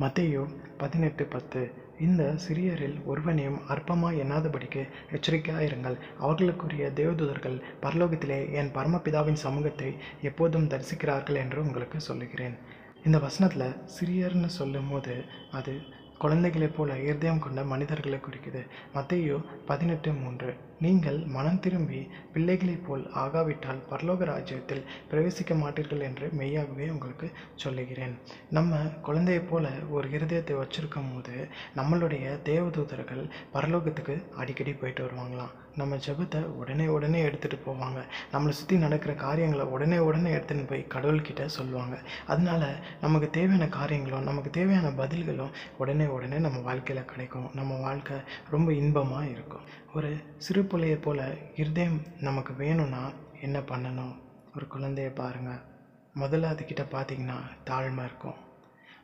மத்தேயு பதினெட்டு பத்து. இந்த சிறியரில் ஒருவனையும் அற்பமாய் எண்ணாதபடிக்கு எச்சரிக்கையாயிருங்கள். அவர்களுக்குரிய தேவதூதர்கள் பரலோகத்திலே என் பரமபிதாவின் சமூகத்தை எப்போதும் தரிசிக்கிறார்கள் என்று உங்களுக்கு சொல்லுகிறேன். இந்த வசனத்தில் சிறியர்னு சொல்லும் போது அது குழந்தைகளைப் போல இருதயம் கொண்ட மனிதர்களை குறிக்குது. மத்தேயு பதினெட்டு மூன்று. நீங்கள் மனம் திரும்பி பிள்ளைகளைப் போல் ஆகாவிட்டால் பரலோக ராஜ்யத்தில் பிரவேசிக்க மாட்டீர்கள் என்று மெய்யாகவே உங்களுக்கு சொல்லுகிறேன். நம்ம குழந்தையைப் போல ஒரு இருதயத்தை வச்சிருக்கும் போது நம்மளுடைய தேவதூதர்கள் பரலோகத்துக்கு அடிக்கடி போயிட்டு வருவாங்களாம். நம்ம ஜெபத்தை உடனே உடனே எடுத்துகிட்டு போவாங்க. நம்மளை சுற்றி நடக்கிற காரியங்களை உடனே உடனே எடுத்துன்னு போய் கடவுள்கிட்ட சொல்லுவாங்க. அதனால நமக்கு தேவையான காரியங்களும் நமக்கு தேவையான பதில்களும் உடனே உடனே நம்ம வாழ்க்கையில் கிடைக்கும். நம்ம வாழ்க்கை ரொம்ப இன்பமாக இருக்கும். ஒரு சிறு பிள்ளையை போல் இருதயம் நமக்கு வேணும்னா என்ன பண்ணணும்? ஒரு குழந்தைய பாருங்கள் முதல்ல அதுக்கிட்ட பார்த்தீங்கன்னா தாழ்மை இருக்கும்.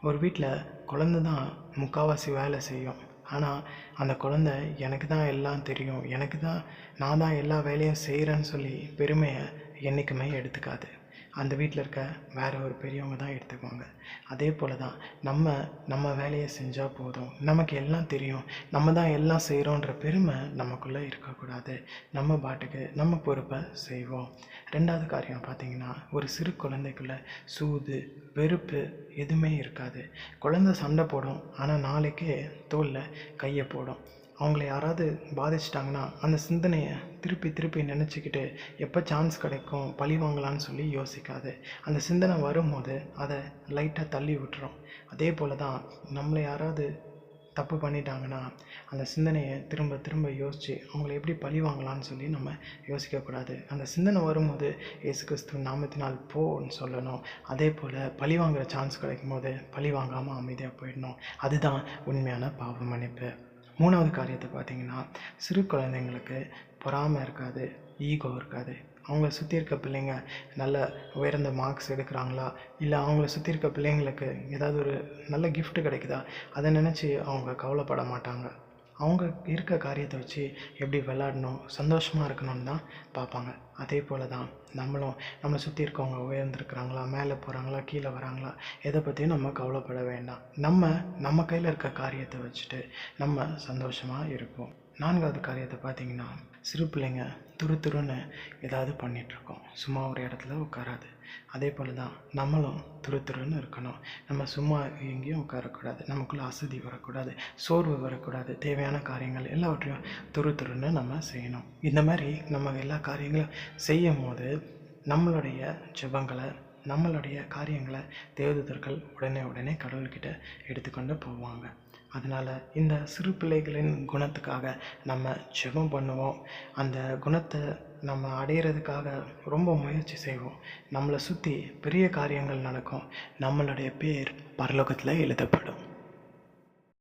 ஒரு வீட்டில் குழந்தை தான் முக்கால்வாசி வேலை செய்யும். ஆனால் அந்த குழந்தை எனக்கு தான் எல்லாம் தெரியும். எனக்கு தான் நான் தான் எல்லா வேலையும் செய்கிறேன்னு சொல்லி பெருமையை என்றைக்குமே எடுத்துக்காது. அந்த வீட்டில் இருக்க வேற ஒரு பெரியவங்க தான் எடுத்துக்குவாங்க. அதே போல் தான் நம்ம நம்ம வேலையை செஞ்சால் போதும். நமக்கு எல்லாம் தெரியும். நம்ம தான் எல்லாம் செய்கிறோன்ற பெருமை நமக்குள்ளே இருக்கக்கூடாது. நம்ம பாட்டுக்கு நம்ம பொறுப்பை செய்வோம். ரெண்டாவது காரியம் பார்த்தீங்கன்னா ஒரு சிறு குழந்தைக்குள்ளே சூது வெறுப்பு எதுவுமே இருக்காது. குழந்தை சண்டை போடும். ஆனால் நாளைக்கே தோலில் கையை போடும். அவங்கள யாராவது பாதிச்சிட்டாங்கன்னா அந்த சிந்தனையை திருப்பி திருப்பி நினச்சிக்கிட்டு எப்போ சான்ஸ் கிடைக்கும் பழி வாங்கலான்னு சொல்லி யோசிக்காது. அந்த சிந்தனை வரும்போது அதை லைட்டாக தள்ளி விட்டுரும். அதே போல் தான் நம்மளை யாராவது தப்பு பண்ணிட்டாங்கன்னா அந்த சிந்தனையை திரும்ப திரும்ப யோசித்து அவங்கள எப்படி பழி வாங்கலாம்னு சொல்லி நம்ம யோசிக்கக்கூடாது. அந்த சிந்தனை வரும்போது இயேசு கிறிஸ்துவ நாமத்தினால் போன்னு சொல்லணும். அதே போல் பழி வாங்குகிற சான்ஸ் கிடைக்கும் போது பழி வாங்காமல் அமைதியாக போயிடணும். அதுதான் உண்மையான பாவ மன்னிப்பு. மூணாவது காரியத்தை பார்த்தீங்கன்னா சிறு குழந்தைங்களுக்கு பொறாமை இருக்காது ஈகோ இருக்காது. அவங்கள சுற்றி இருக்க பிள்ளைங்க நல்ல உயர்ந்த மார்க்ஸ் எடுக்கிறாங்களா? இல்லை அவங்கள சுற்றி இருக்க பிள்ளைங்களுக்கு ஏதாவது ஒரு நல்ல கிஃப்ட் கிடைக்குதா? அதை நினச்சி அவங்க கவலைப்பட மாட்டாங்க. அவங்க இருக்க காரியத்தை வச்சு எப்படி விளாடணும் சந்தோஷமாக இருக்கணும்னு தான் பார்ப்பாங்க. அதே போல் தான் நம்மளும் நம்மளை சுற்றி இருக்கவங்க உயர்ந்துருக்குறாங்களா மேலே போகிறாங்களா கீழே வராங்களா எதை பற்றியும் நம்ம கவலைப்பட வேண்டாம். நம்ம நம்ம கையில் இருக்க காரியத்தை வச்சுட்டு நம்ம சந்தோஷமாக இருப்போம். நான்காவது காரியத்தை பார்த்தீங்கன்னா சிறு பிள்ளைங்க துரு துருன்னு ஏதாவது பண்ணிகிட்ருக்கோம் சும்மா ஒரு இடத்துல உட்காராது. அதே போல் தான் நம்மளும் துரு துருன்னு இருக்கணும். நம்ம சும்மா எங்கேயும் உட்காரக்கூடாது. நமக்குள்ளே அசதி வரக்கூடாது. சோர்வு வரக்கூடாது. தேவையான காரியங்கள் எல்லாவற்றையும் துரு துருன்னு நம்ம செய்யணும். இந்த மாதிரி நம்ம எல்லா காரியங்களும் செய்யும் போது நம்மளுடைய ஜெபங்களை நம்மளுடைய காரியங்களை தேவதூதர்கள் உடனே உடனே கடவுள்கிட்ட எடுத்துக்கொண்டு போவாங்க. அதனால் இந்த சிறு பிள்ளைகளின் குணத்துக்காக நம்ம ஜெபம் பண்ணுவோம். அந்த குணத்தை நம்ம அடையிறதுக்காக ரொம்ப முயற்சி செய்வோம். நம்மளை சுற்றி பெரிய காரியங்கள் நடக்கும். நம்மளுடைய பேர் பரலோகத்தில் எழுதப்படும்.